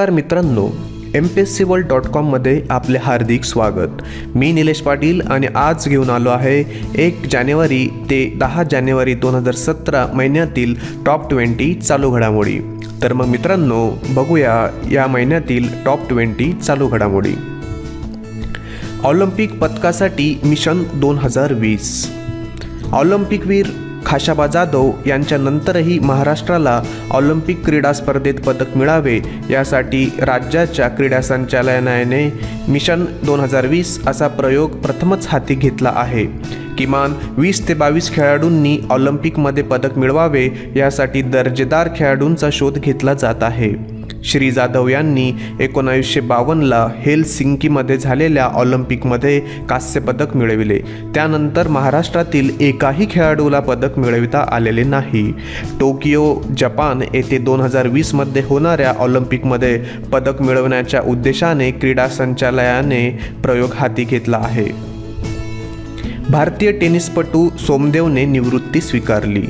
नमस्कार मित्रांनो M P S C world dot कॉममध्ये आपले हार्दिक स्वागत. मी निलेश पाटील आणि आज घेऊन आलो आहे एक जानेवारी ते दहा जानेवारी दोन हजार सतरा महिन्यातील टॉप ट्वेंटी चालू घडामोडी. तर मग मित्रांनो बघूया या महिन्यातील टॉप ट्वेंटी चालू घडामोडी. ऑलिम्पिक पदकासाठी मिशन दोन हजार वीस. ऑलिम्पिकवीर खाशाबा जाधव यांच्यानंतरही महाराष्ट्राला ऑलिम्पिक क्रीडा स्पर्धेत पदक मिळावे यासाठी राज्याच्या क्रीडा संचालनालयाने मिशन दोन हजार वीस असा प्रयोग प्रथमच हाती घेतला आहे. किमान वीस ते बावीस खेळाडूंनी ऑलिम्पिकमध्ये पदक मिळवावे यासाठी दर्जेदार खेळाडूंचा शोध घेतला जात आहे. श्री जाधव यांनी एकोणावीसशे बावन्नला हेलसिंकीमध्ये झालेल्या ऑलिम्पिकमध्ये कांस्य पदक मिळविले. त्यानंतर महाराष्ट्रातील एकाही खेळाडूला पदक मिळविता आलेले नाही. टोकियो जपान येथे दोन हजार वीसमध्ये होणाऱ्या ऑलिम्पिकमध्ये पदक मिळवण्याच्या उद्देशाने क्रीडा संचालयाने प्रयोग हाती घेतला आहे. भारतीय टेनिसपटू सोमदेवने निवृत्ती स्वीकारली.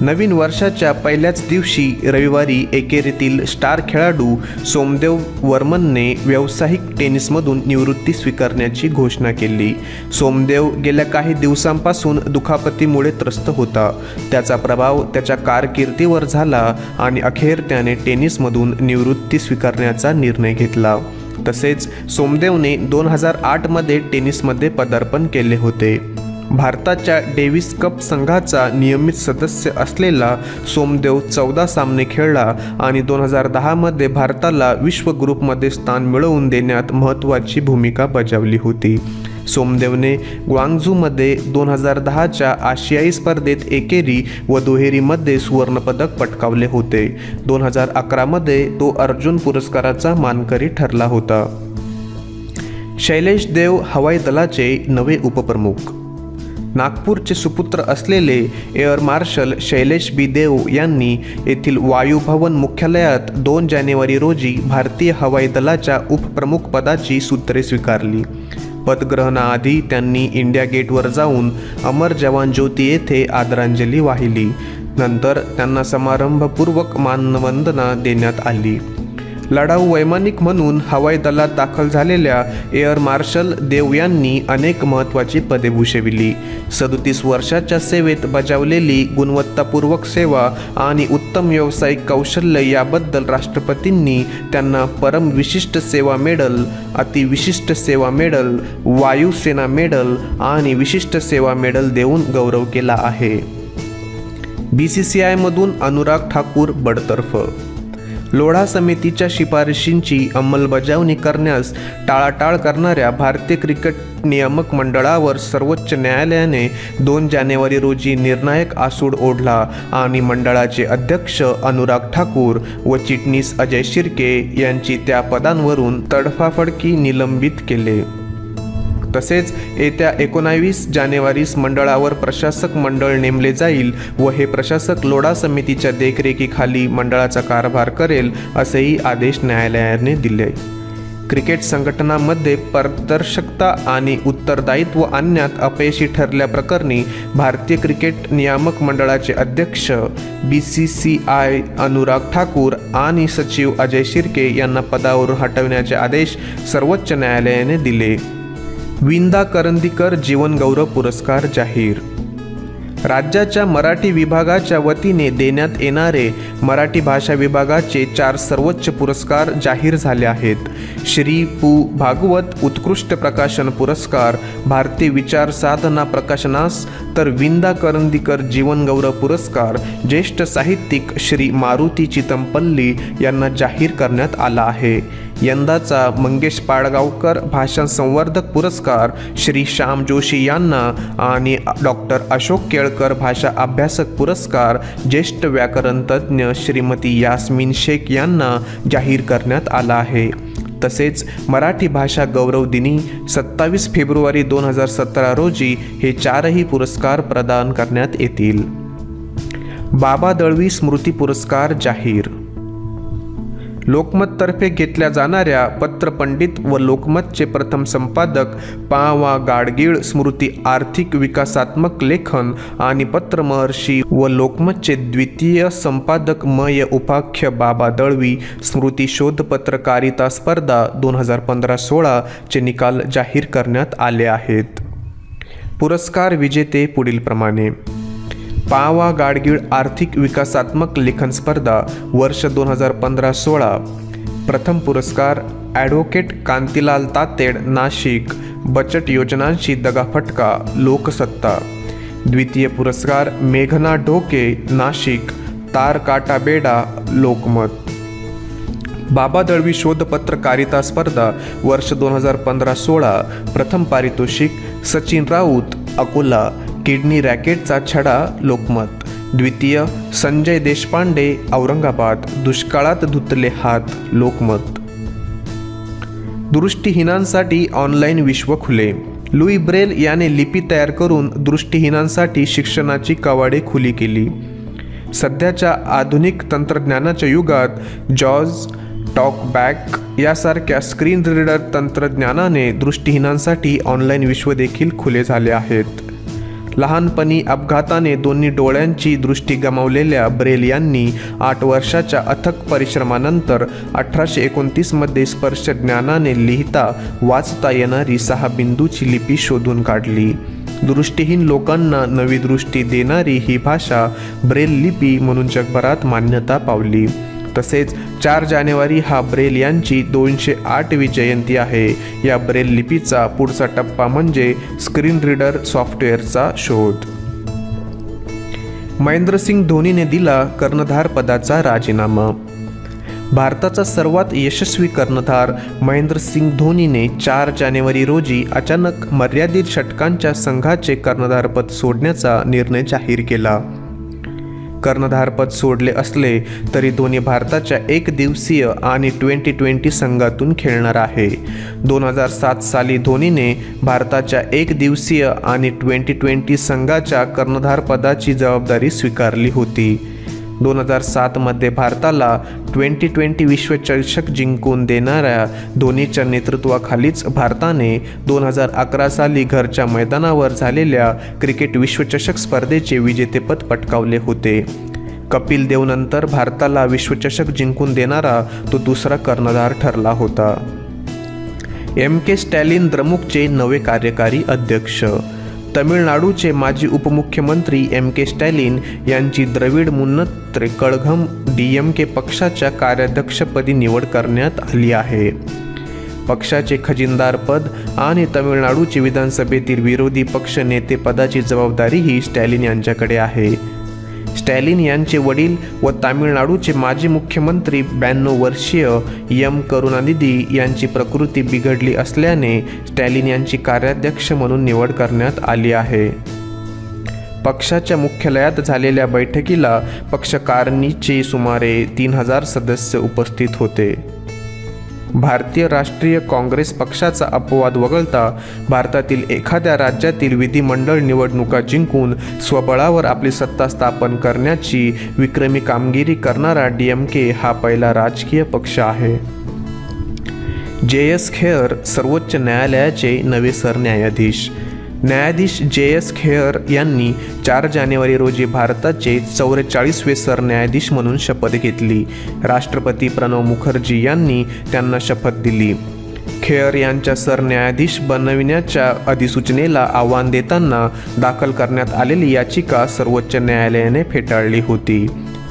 नवीन वर्षाच्या पहिल्याच दिवशी रविवारी एकेरीतील स्टार खेळाडू सोमदेव वर्मनने व्यावसायिक टेनिसमधून निवृत्ती स्वीकारण्याची घोषणा केली. सोमदेव गेल्या काही दिवसांपासून दुखापतीमुळे त्रस्त होता. त्याचा प्रभाव त्याच्या कारकिर्दीवर झाला आणि अखेर त्याने टेनिसमधून निवृत्ती स्वीकारण्याचा निर्णय घेतला. तसेच सोमदेवने दोन हजार आठमध्ये टेनिसमध्ये पदार्पण केले होते. भारताच्या डेव्हिस कप संघाचा नियमित सदस्य असलेला सोमदेव चौदा सामने खेळला आणि दोन हजार दहामध्ये भारताला विश्व ग्रुपमध्ये स्थान मिळवून देण्यात महत्त्वाची भूमिका बजावली होती. सोमदेवने ग्वांगझूमध्ये दोन हजार दहाच्या आशियाई स्पर्धेत एकेरी व दुहेरीमध्ये सुवर्णपदक पटकावले होते. दोन हजार अकरामध्ये तो अर्जुन पुरस्काराचा मानकरी ठरला होता. शैलेश देव हवाई दलाचे नवे उपप्रमुख. नागपूरचे सुपुत्र असलेले air marshal Shailesh B. Dev यांनी येथील वायुभवन मुख्यालयात दोन जानेवारी रोजी भारतीय हवाई दलाच्या उपप्रमुख पदाची सूत्रे स्वीकारली. पदग्रहणाआधी त्यांनी इंडिया गेटवर जाऊन अमर जवान ज्योती येथे आदरांजली वाहिली. नंतर त्यांना समारंभपूर्वक मानवंदना देण्यात आली. लढाऊ वैमानिक म्हणून हवाई दलात दाखल झालेल्या एअर मार्शल देव यांनी अनेक महत्त्वाची पदे भूषविली. सदोतीस वर्षाच्या सेवेत बजावलेली गुणवत्तापूर्वक सेवा आणि उत्तम व्यावसायिक कौशल्य याबद्दल राष्ट्रपतींनी त्यांना परम विशिष्ट सेवा मेडल अतिविशिष्ट सेवा मेडल वायुसेना मेडल आणि विशिष्ट सेवा मेडल देऊन गौरव केला आहे. बी सी सी आयमधून अनुराग ठाकूर बडतर्फ लोढा समितीच्या शिफारशींची अंमलबजावणी करण्यास टाळाटाळ करणाऱ्या भारतीय क्रिकेट नियामक मंडळावर सर्वोच्च न्यायालयाने दोन जानेवारी रोजी निर्णायक आसूड ओढला आणि मंडळाचे अध्यक्ष अनुराग ठाकूर व चिटणीस अजय शिर्के यांची त्या पदांवरून तडफाफडकी निलंबित केले. तसेच येत्या एकोणावीस जानेवारीस मंडळावर प्रशासक मंडळ नेमले जाईल व हे प्रशासक लोढा समितीच्या देखरेखीखाली मंडळाचा कारभार करेल असेही आदेश न्यायालयाने दिले. क्रिकेट संघटनामध्ये पारदर्शकता आणि उत्तरदायित्व आणण्यात अपयशी ठरल्याप्रकरणी भारतीय क्रिकेट नियामक मंडळाचे अध्यक्ष B C C I Anurag Thakur आणि सचिव अजय शिर्के यांना पदावरून हटवण्याचे आदेश सर्वोच्च न्यायालयाने दिले. विंदा करंदीकर जीवनगौरव पुरस्कार जाहीर. राज्याच्या मराठी विभागाच्या वतीने देण्यात येणारे मराठी भाषा विभागाचे चार सर्वोच्च पुरस्कार जाहीर झाले आहेत. श्री पु. भागवत उत्कृष्ट प्रकाशन पुरस्कार भारतीय विचार साधना प्रकाशनास तर विंदा करंदीकर जीवनगौरव पुरस्कार ज्येष्ठ साहित्यिक श्री मारुती चितमपल्ली यांना जाहीर करण्यात आला आहे. यंदाचा मंगेश पाडगावकर भाषण संवर्धक पुरस्कार श्री श्याम जोशी यांना आणि डॉक्टर अशोक केळकर भाषा अभ्यासक पुरस्कार ज्येष्ठ व्याकरण तज्ज्ञ श्रीमती यास्मिन शेख यांना जाहीर करण्यात आला आहे. तसेच मराठी भाषा गौरव दिनी सत्तावीस फेब्रुवारी दोन हजार सतरा रोजी हे चारही पुरस्कार प्रदान करण्यात येतील. बाबा दळवी स्मृती पुरस्कार जाहीर लोकमततर्फे घेतल्या जाणाऱ्या पत्रपंडित व लोकमतचे प्रथम संपादक पावा गाडगीळ स्मृती आर्थिक विकासात्मक लेखन आणि पत्रमहर्षी व लोकमतचे द्वितीय संपादक मय उपाख्य बाबा दळवी स्मृती शोध पत्रकारिता स्पर्धा दोन हजार पंधरा सोळाचे निकाल जाहीर करण्यात आले आहेत. पुरस्कार विजेते पुढीलप्रमाणे. पावा गाडगीळ आर्थिक विकासात्मक लेखन स्पर्धा वर्ष दोन हजार पंधरा सोळा. प्रथम पुरस्कार ॲडव्होकेट कांतीलाल तातेड नाशिक. बचत योजनांशी दगाफटका लोकसत्ता. द्वितीय पुरस्कार मेघना ढोके नाशिक. तारकाटा बेडा लोकमत. बाबा दळवी शोधपत्रकारिता स्पर्धा वर्ष दोन हजार पंधरा सोळा. प्रथम पारितोषिक सचिन राऊत अकोला. किडनी रॅकेटचा छडा लोकमत. द्वितीय संजय देशपांडे औरंगाबाद. दुष्काळात धुतले हात लोकमत. दृष्टीहीनांसाठी ऑनलाईन विश्व खुले. लुई ब्रेल याने लिपी तयार करून दृष्टीहीनांसाठी शिक्षणाची कवाडे खुली केली. सध्याच्या आधुनिक तंत्रज्ञानाच्या युगात जॉज टॉकबॅक यासारख्या स्क्रीन रीडर तंत्रज्ञानाने दृष्टीहीनांसाठी ऑनलाईन विश्व देखील खुले झाले आहेत. लहानपणी अपघाताने दोन्ही डोळ्यांची दृष्टी गमावलेल्या ब्रेल यांनी आठ वर्षाच्या अथक परिश्रमानंतर अठराशे एकोणतीसमध्ये स्पर्श ज्ञानाने लिहिता वाचता येणारी सहा बिंदूची लिपी शोधून काढली. दृष्टीहीन लोकांना नवी दृष्टी देणारी ही भाषा ब्रेल लिपी म्हणून जगभरात मान्यता पावली. तसेच चार जानेवारी हा ब्रेल यांची दोनशे आठवी जयंती आहे. या ब्रेल लिपीचा पुढचा टप्पा म्हणजे स्क्रीन रीडर सॉफ्टवेअरचा शोध. महेंद्रसिंग धोनीने दिला कर्णधार पदाचा राजीनामा. भारताचा सर्वात यशस्वी कर्णधार महेंद्रसिंग धोनीने चार जानेवारी रोजी अचानक मर्यादित षटकांच्या संघाचे कर्णधारपद सोडण्याचा निर्णय जाहीर केला. कर्णधारपद सोडले असले तरी धोनी भारताच्या एक दिवसीय आणि ट्वेंटी ट्वेंटी संघातून खेळणार आहे. दोन हजार सात साली धोनीने भारताच्या एक दिवसीय आणि ट्वेंटी ट्वेंटी संघाच्या कर्णधारपदाची जबाबदारी स्वीकारली होती. दोन हजार सातमध्ये भारताला ट्वेंटी ट्वेंटी विश्वचषक जिंकून देणाऱ्या धोनीच्या नेतृत्वाखालीच भारताने दोन हजार अकरा साली घरच्या मैदानावर झालेल्या क्रिकेट विश्वचषक स्पर्धेचे विजेतेपद पटकावले होते. कपिल देवनंतर भारताला विश्वचषक जिंकून देणारा तो दुसरा कर्णधार ठरला होता. एम के स्टॅलिन द्रमुकचे नवे कार्यकारी अध्यक्ष. तमिळनाडूचे माजी उपमुख्यमंत्री एम के स्टॅलिन यांची Dravida Munnetra Kazhagam D M K पक्षाच्या कार्याध्यक्षपदी निवड करण्यात आली आहे. पक्षाचे खजिनदारपद आणि तमिळनाडूचे विधानसभेतील विरोधी पक्ष नेतेपदाची जबाबदारीही स्टॅलिन यांच्याकडे आहे. स्टॅलिन यांचे वडील व तामिळनाडूचे माजी मुख्यमंत्री ब्याण्णव वर्षीय यम करुणानिधी यांची प्रकृती बिघडली असल्याने स्टॅलिन यांची कार्याध्यक्ष म्हणून निवड करण्यात आली आहे. पक्षाच्या मुख्यालयात झालेल्या बैठकीला पक्षकारणीचे सुमारे तीन हजार सदस्य उपस्थित होते. भारतीय राष्ट्रीय काँग्रेस पक्षाचा अपवाद वगळता भारतातील एखाद्या राज्यातील विधिमंडळ निवडणुका जिंकून स्वबळावर आपली सत्ता स्थापन करण्याची विक्रमी कामगिरी करणारा डी एम के हा पहिला राजकीय पक्ष आहे. जे एस खेअर सर्वोच्च न्यायालयाचे नवे सरन्यायाधीश. न्यायाधीश जे एस खेअर यांनी चार जानेवारी रोजी भारताचे चौवेचाळीसवे सरन्यायाधीश म्हणून शपथ घेतली. राष्ट्रपती प्रणव मुखर्जी यांनी त्यांना शपथ दिली. खेअर यांच्या सरन्यायाधीश बनविण्याच्या अधिसूचनेला आव्हान देताना दाखल करण्यात आलेली याचिका सर्वोच्च न्यायालयाने फेटाळली होती.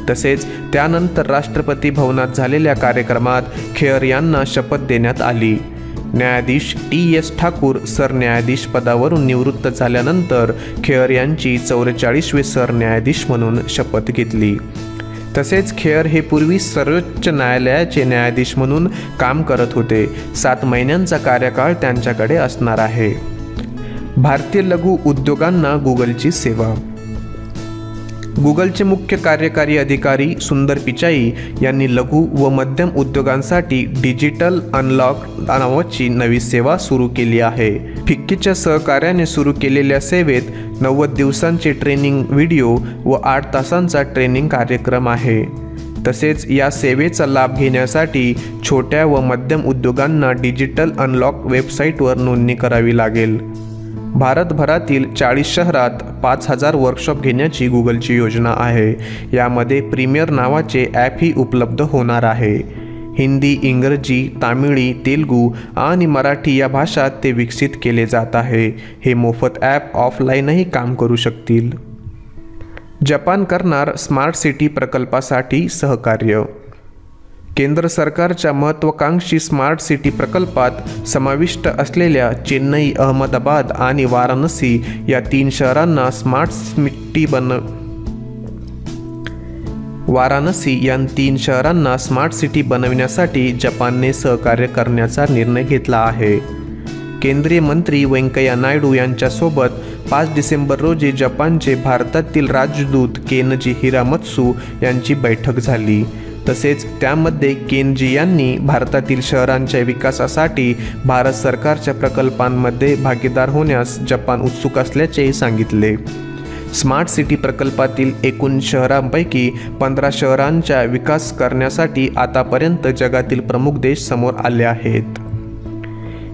तसेच त्यानंतर राष्ट्रपती भवनात झालेल्या कार्यक्रमात खेअर यांना शपथ देण्यात आली. न्यायाधीश टी एस ठाकूर सरन्यायाधीश पदावरून निवृत्त झाल्यानंतर खेअर यांची चौवेचाळीसवे सरन्यायाधीश म्हणून शपथ घेतली. तसेच खेअर हे पूर्वी सर्वोच्च न्यायालयाचे न्यायाधीश म्हणून काम करत होते. सात महिन्यांचा कार्यकाळ त्यांच्याकडे असणार आहे. भारतीय लघु उद्योगांना गुगलची सेवा गुगलचे मुख्य कार्यकारी अधिकारी सुंदर पिचाई यांनी लघु व मध्यम उद्योगांसाठी डिजिटल अनलॉक नावाची नवी सेवा सुरू केली आहे. फिक्कीच्या सहकार्याने सुरू केलेल्या सेवेत नव्वद दिवसांचे ट्रेनिंग व्हिडिओ व आठ तासांचा ट्रेनिंग कार्यक्रम आहे. तसेच या सेवेचा लाभ घेण्यासाठी छोट्या व मध्यम उद्योगांना डिजिटल अनलॉक वेबसाईटवर नोंदणी करावी लागेल. भारतभरातील चाळीस शहरात पाच हजार वर्कशॉप घेण्याची गुगलची योजना आहे. यामध्ये प्रीमियर नावाचे ॲपही उपलब्ध होणार आहे. हिंदी इंग्रजी तामिळी तेलगू आणि मराठी या भाषात ते विकसित केले जात आहे. हे मोफत ॲप ऑफलाईनही काम करू शकतील. जपान करणार स्मार्ट सिटी प्रकल्पासाठी सहकार्य केंद्र सरकारच्या महत्त्वाकांक्षी स्मार्ट सिटी प्रकल्पात समाविष्ट असलेल्या चेन्नई अहमदाबाद आणि वाराणसी या तीन शहरांना स्मार्ट सिटी बन वाराणसी या तीन शहरांना स्मार्ट सिटी बनविण्यासाठी जपानने सहकार्य करण्याचा निर्णय घेतला आहे. केंद्रीय मंत्री व्यंकय्या नायडू यांच्यासोबत पाच डिसेंबर रोजी जपानचे भारतातील राजदूत केनजी हिरामत्सू यांची बैठक झाली. तसेच त्यामध्ये केनजी यांनी भारतातील शहरांच्या विकासासाठी भारत सरकारच्या प्रकल्पांमध्ये भागीदार होण्यास जपान उत्सुक असल्याचे सांगितले. स्मार्ट सिटी प्रकल्पातील एकूण शहरांपैकी पंधरा शहरांचा विकास करण्यासाठी आतापर्यंत जगातील प्रमुख देश समोर आले आहेत.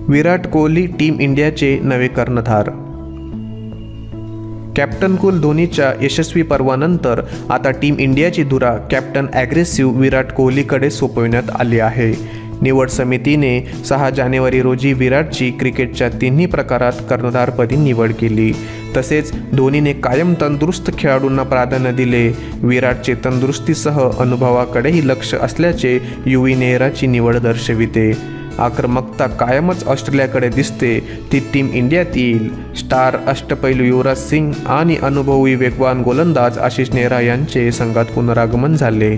विराट कोहली टीम इंडियाचे नवे कर्णधार कॅप्टन कुल धोनीच्या यशस्वी पर्वानंतर आता टीम इंडियाची धुरा कॅप्टन ॲग्रेसिव्ह विराट कोहलीकडे सोपविण्यात आली आहे. निवड समितीने सहा जानेवारी रोजी विराटची क्रिकेटच्या तिन्ही प्रकारात कर्णधारपदी निवड केली. तसेच धोनीने कायम तंदुरुस्त खेळाडूंना प्राधान्य दिले. विराटचे तंदुरुस्तीसह अनुभवाकडेही लक्ष असल्याचे युवी नेहराची निवड दर्शविते. आक्रमकता कायमच ऑस्ट्रेलियाकडे दिसते. ती टीम इंडियात येईल. स्टार अष्टपैलू युवराज सिंग आणि अनुभवी वेगवान गोलंदाज आशिष नेहरा यांचे संघात पुनरागमन झाले.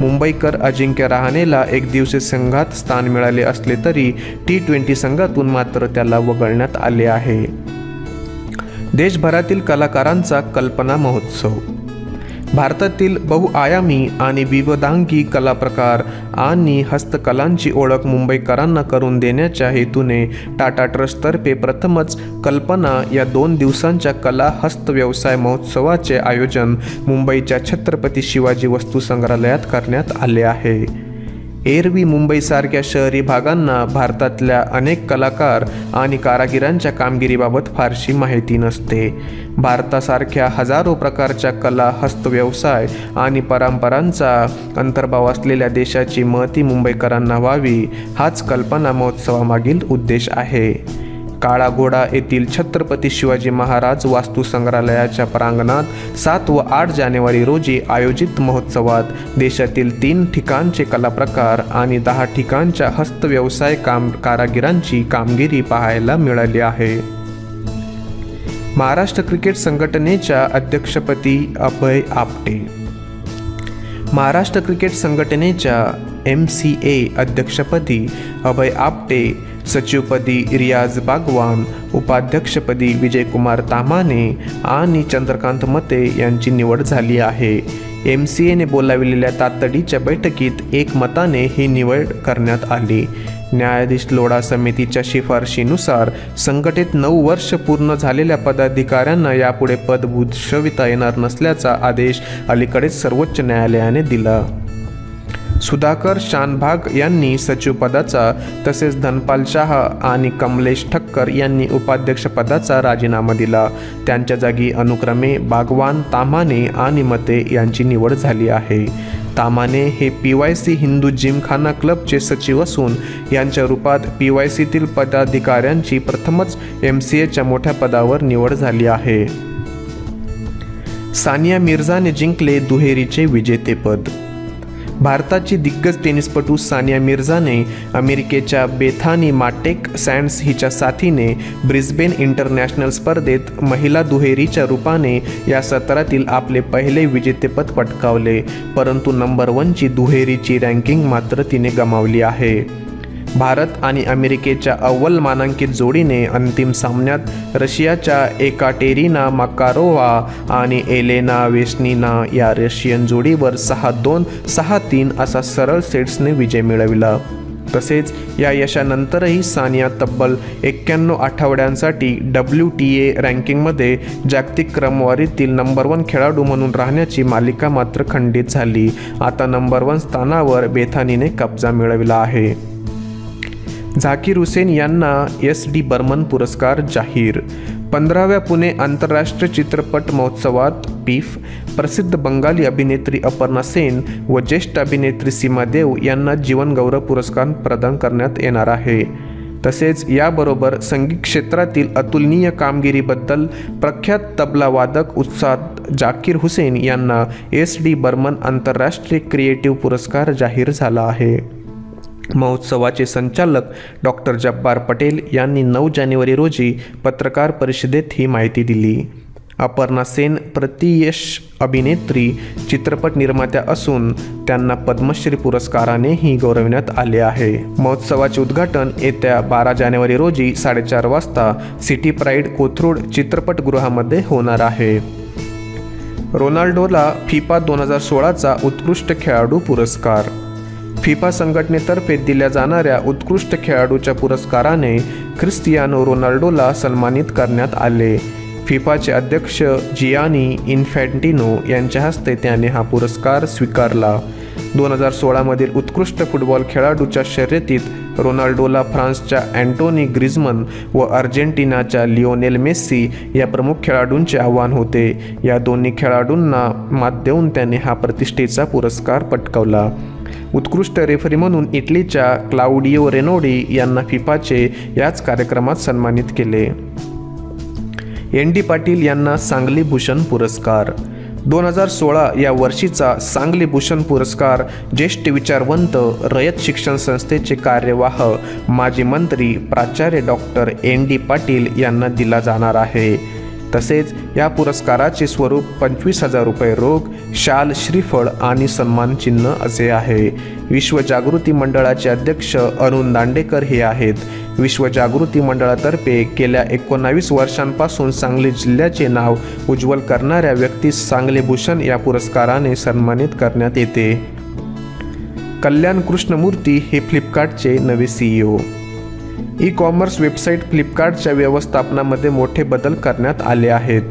मुंबईकर अजिंक्य रहाणेला एक दिवसीय संघात स्थान मिळाले असले तरी टी ट्वेंटी संघातून मात्र त्याला वगळण्यात आले आहे. देशभरातील कलाकारांचा कल्पना महोत्सव भारतातील बहुआयामी आणि विविधांगी कलाप्रकार आणि हस्तकलांची ओळख मुंबईकरांना करून देण्याच्या हेतूने टाटा ट्रस्टतर्फे प्रथमच कल्पना या दोन दिवसांच्या कला हस्तव्यवसाय महोत्सवाचे आयोजन मुंबईच्या छत्रपती शिवाजी वस्तू संग्रहालयात करण्यात आले आहे. एरवी मुंबईसारख्या शहरी भागांना भारतातल्या अनेक कलाकार आणि कारागिरांच्या कामगिरीबाबत फारशी माहिती नसते. भारतासारख्या हजारो प्रकारच्या कला हस्तव्यवसाय आणि परंपरांचा अंतर्भाव असलेल्या देशाची महती मुंबईकरांना व्हावी हाच कल्पना महोत्सवामागील उद्देश आहे. काळा घोडा येथील छत्रपती शिवाजी महाराज वास्तू संग्रहालयाच्या प्रांगणात सात व आठ जानेवारी रोजी आयोजित महोत्सवात देशातील तीन ठिकाणचे कलाप्रकार आणि दहा ठिकाणच्या हस्तव्यवसाय काम कारागिरांची कामगिरी पाहायला मिळाली आहे. महाराष्ट्र क्रिकेट संघटनेच्या अध्यक्षपदी अभय आपटे. महाराष्ट्र क्रिकेट संघटनेच्या एम सी ए अध्यक्षपदी अभय आपटे सचिवपदी रियाज बागवान उपाध्यक्षपदी विजयकुमार तामाने आणि चंद्रकांत मते यांची निवड झाली आहे. एम सी एने बोलाविलेल्या तातडीच्या बैठकीत एकमताने ही निवड करण्यात आली. न्यायाधीश लोढा समितीच्या शिफारशीनुसार संघटित नऊ वर्ष पूर्ण झालेल्या पदाधिकाऱ्यांना यापुढे पद भूषविता येणार नसल्याचा आदेश अलीकडेच सर्वोच्च न्यायालयाने दिला. सुधाकर शानभाग यांनी सचिवपदाचा तसेच धनपाल शाह आणि कमलेश ठक्कर यांनी उपाध्यक्षपदाचा राजीनामा दिला. त्यांच्या जागी अनुक्रमे बागवान तामाने आणि मते यांची निवड झाली आहे. तामाने हे P Y C Hindu gymkhana क्लबचे सचिव असून यांच्या रूपात पी वाय सीतील पदाधिकाऱ्यांची प्रथमच एम सी एच्या मोठ्या पदावर निवड झाली आहे. सानिया मिर्झाने जिंकले दुहेरीचे विजेतेपद. भारताची दिग्गज टेनिसपटू सानिया मिर्झाने अमेरिकेच्या बेथानी माटेक सँड्स हिच्या साथीने ब्रिस्बेन इंटरनॅशनल स्पर्धेत महिला दुहेरीच्या रूपाने या सत्रातील आपले पहिले विजेतेपद पटकावले परंतु नंबर वनची दुहेरीची रँकिंग मात्र तिने गमावली आहे. भारत आणि अमेरिकेच्या अव्वल मानांकित जोडीने अंतिम सामन्यात रशियाच्या एकाटेरिना मकारोवा आणि एलेना वेस्निना या रशियन जोडीवर सहा दोन सहा तीन असा सरळ सेट्सने विजय मिळविला. तसेच या यशानंतरही सानिया तब्बल एक्क्याण्णव आठवड्यांसाठी डब्ल्यू टी ए रँकिंगमध्ये जागतिक क्रमवारीतील नंबर वन खेळाडू म्हणून राहण्याची मालिका मात्र खंडित झाली. आता नंबर वन स्थानावर बेथानीने कब्जा मिळविला आहे. झाकीर हुसेन यांना एस डी बर्मन पुरस्कार जाहीर. पंधराव्या पुणे आंतरराष्ट्रीय चित्रपट महोत्सवात पीफ प्रसिद्ध बंगाली अभिनेत्री अपर्णा सेन व ज्येष्ठ अभिनेत्री सीमा देव यांना जीवनगौरव पुरस्कार प्रदान करण्यात येणार आहे. तसेच याबरोबर संगीत क्षेत्रातील अतुलनीय कामगिरीबद्दल प्रख्यात तबला वादक उत्साद जाकीर हुसेन यांना एस डी बर्मन आंतरराष्ट्रीय क्रिएटिव्ह पुरस्कार जाहीर झाला आहे. महोत्सवाचे संचालक डॉक्टर जब्बार पटेल यांनी नऊ जानेवारी रोजी पत्रकार परिषदेत ही माहिती दिली. अपर्णा सेन प्रतियश अभिनेत्री चित्रपट निर्मात्या असून त्यांना पद्मश्री पुरस्कारानेही गौरविण्यात आले आहे. महोत्सवाचे उद्घाटन येत्या बारा जानेवारी रोजी साडेचार वाजता सिटी प्राईड कोथरूड चित्रपटगृहामध्ये होणार आहे. रोनाल्डोला फिफा दोन हजार सोळाचा उत्कृष्ट खेळाडू पुरस्कार फिफा संघटनेतर्फे दिल्या जाणाऱ्या उत्कृष्ट खेळाडूच्या पुरस्काराने ख्रिस्तियानो रोनाल्डोला सन्मानित करण्यात आले. फिफाचे अध्यक्ष जियानी इन्फॅन्टिनो यांच्या हस्ते त्याने हा पुरस्कार स्वीकारला. दोन हजार सोळामधील उत्कृष्ट फुटबॉल खेळाडूच्या शर्यतीत रोनाल्डोला फ्रान्सच्या अँटोनी ग्रिझमन व अर्जेंटिनाच्या लिओनेल मेस्सी या प्रमुख खेळाडूंचे आव्हान होते. या दोन्ही खेळाडूंना मात देऊन त्याने हा प्रतिष्ठेचा पुरस्कार पटकावला. उत्कृष्ट रेफरी म्हणून इटलीच्या क्लाउडिओ रेनोडी यांना फिफाचे याच कार्यक्रमात सन्मानित केले. एन डी पाटील यांना सांगली भूषण पुरस्कार. दोन हजार सोळा या वर्षीचा सांगली भूषण पुरस्कार ज्येष्ठ विचारवंत रयत शिक्षण संस्थेचे कार्यवाह माजी मंत्री प्राचार्य डॉक्टर एन डी पाटील यांना दिला जाणार आहे. तसेच या पुरस्काराचे स्वरूप पंचवीस हजार रुपये रोख शाल श्रीफळ आणि सन्मानचिन्ह असे आहे. विश्व जागृती मंडळाचे अध्यक्ष अरुण दांडेकर हे आहेत. विश्व जागृती मंडळातर्फे गेल्या एकोणावीस वर्षांपासून सांगली जिल्ह्याचे नाव उज्ज्वल करणाऱ्या व्यक्तीस सांगली भूषण या पुरस्काराने सन्मानित करण्यात येते. कल्याण कृष्णमूर्ती हे फ्लिपकार्टचे नवे सीईओ ई कॉमर्स वेबसाईट फ्लिपकार्टच्या व्यवस्थापनामध्ये मोठे बदल करण्यात आले आहेत.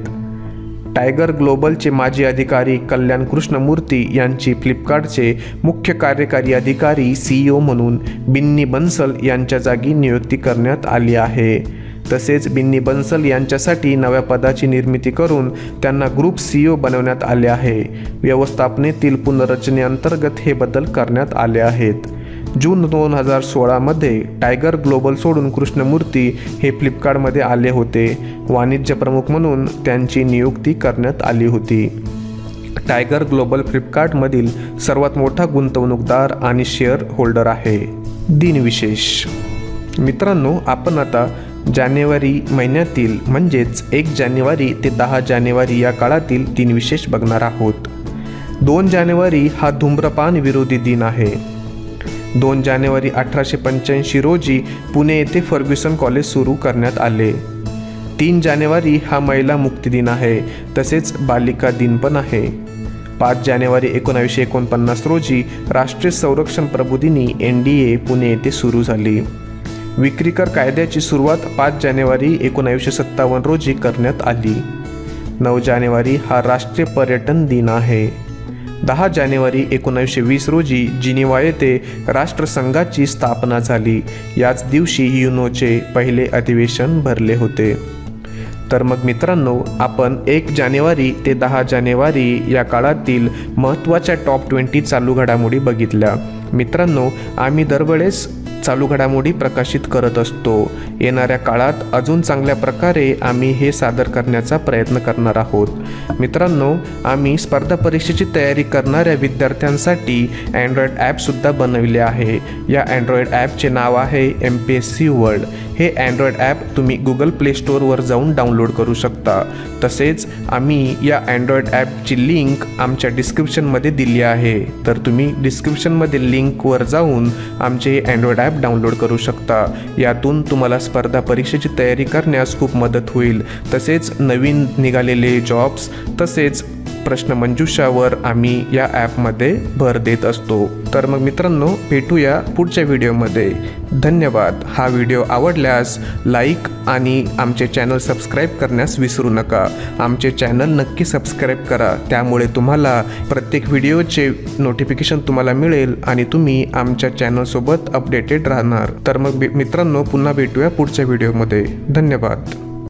टायगर ग्लोबलचे माजी अधिकारी कल्याण कृष्णमूर्ती यांची फ्लिपकार्टचे मुख्य कार्यकारी अधिकारी सीईओ म्हणून बिन्नी बन्सल यांच्या जागी नियुक्ती करण्यात आली आहे. तसेच बिन्नी बन्सल यांच्यासाठी नव्या पदाची निर्मिती करून त्यांना ग्रुप सीईओ बनवण्यात आले आहे. व्यवस्थापनेतील पुनर्रचनेअंतर्गत हे बदल करण्यात आले आहेत. जून दोन हजार सोळामध्ये टायगर ग्लोबल सोडून कृष्णमूर्ती हे फ्लिपकार्टमध्ये आले होते. वाणिज्य प्रमुख म्हणून त्यांची नियुक्ती करण्यात आली होती. टायगर ग्लोबल फ्लिपकार्टमधील सर्वात मोठा गुंतवणूकदार आणि शेअर होल्डर आहे. दिनविशेष मित्रांनो आपण आता जानेवारी महिन्यातील म्हणजेच एक जानेवारी ते दहा जानेवारी या काळातील दिनविशेष बघणार आहोत. दोन जानेवारी हा धूम्रपान विरोधी दिन आहे. दोन जानेवारी अठराशे पंच्याऐंशी रोजी पुणे येथे फर्ग्युसन कॉलेज सुरू करण्यात आले. तीन जानेवारी हा महिला मुक्ती दिन आहे तसेच बालिका दिन पण आहे. पाच जानेवारी एकोणावीसशे एकोणपन्नास रोजी राष्ट्रीय संरक्षण प्रबोधिनी एन डी ए पुणे येथे सुरू झाली. विक्रीकर कायद्याची सुरुवात पाच जानेवारी एकोणावीसशे सत्तावन्न रोजी करण्यात आली. नऊ जानेवारी हा राष्ट्रीय पर्यटन दिन आहे. दहा जानेवारी एकोणीसशे वीस रोजी जिनिवा येथे राष्ट्रसंघाची स्थापना झाली. याच दिवशी युनोचे पहिले अधिवेशन भरले होते. तर मग मित्रांनो आपण एक जानेवारी ते दहा जानेवारी या काळातील महत्त्वाच्या टॉप ट्वेंटी चालू घडामोडी बघितल्या. मित्रांनो आम्ही दरवेळेस चालू घडामोडी प्रकाशित करत असतो. येणाऱ्या काळात अजून चांगल्या प्रकारे आम्ही हे सादर करण्याचा प्रयत्न करणार आहोत. मित्रांनो आम्ही स्पर्धा परीक्षेची तयारी करणाऱ्या विद्यार्थ्यांसाठी अँड्रॉइड ॲपसुद्धा बनविले आहे. या अँड्रॉइड ॲपचे नाव आहे M P S C world हे अँड्रॉइड ॲप तुम्ही गुगल प्ले स्टोअरवर जाऊन डाउनलोड करू शकता. तसेच आम्ही या अँड्रॉइड ॲपची लिंक आमच्या डिस्क्रिप्शनमध्ये दिली आहे. तर तुम्ही डिस्क्रिप्शनमध्ये लिंकवर जाऊन आमचे अँड्रॉइड ॲप डाउनलोड करू शकता. यातून तुम्हाला स्पर्धा परीक्षेची तयारी करण्यास खूप मदत होईल. तसेच नवीन निघालेले जॉब्स तसेच प्रश्नमंजुषावर आम्ही या ॲपमध्ये भर देत असतो. तर मग मित्रांनो भेटूया पुढच्या व्हिडिओमध्ये. धन्यवाद. हा व्हिडिओ आवडल्यास लाईक आणि आमचे चॅनल सबस्क्राईब करण्यास विसरू नका. आमचे चॅनल नक्की सबस्क्राईब करा. त्यामुळे तुम्हाला प्रत्येक व्हिडिओचे नोटिफिकेशन तुम्हाला मिळेल आणि तुम्ही आमच्या चॅनलसोबत अपडेटेड राहणार. तर मग मित्रांनो पुन्हा भेटूया पुढच्या व्हिडिओमध्ये. धन्यवाद.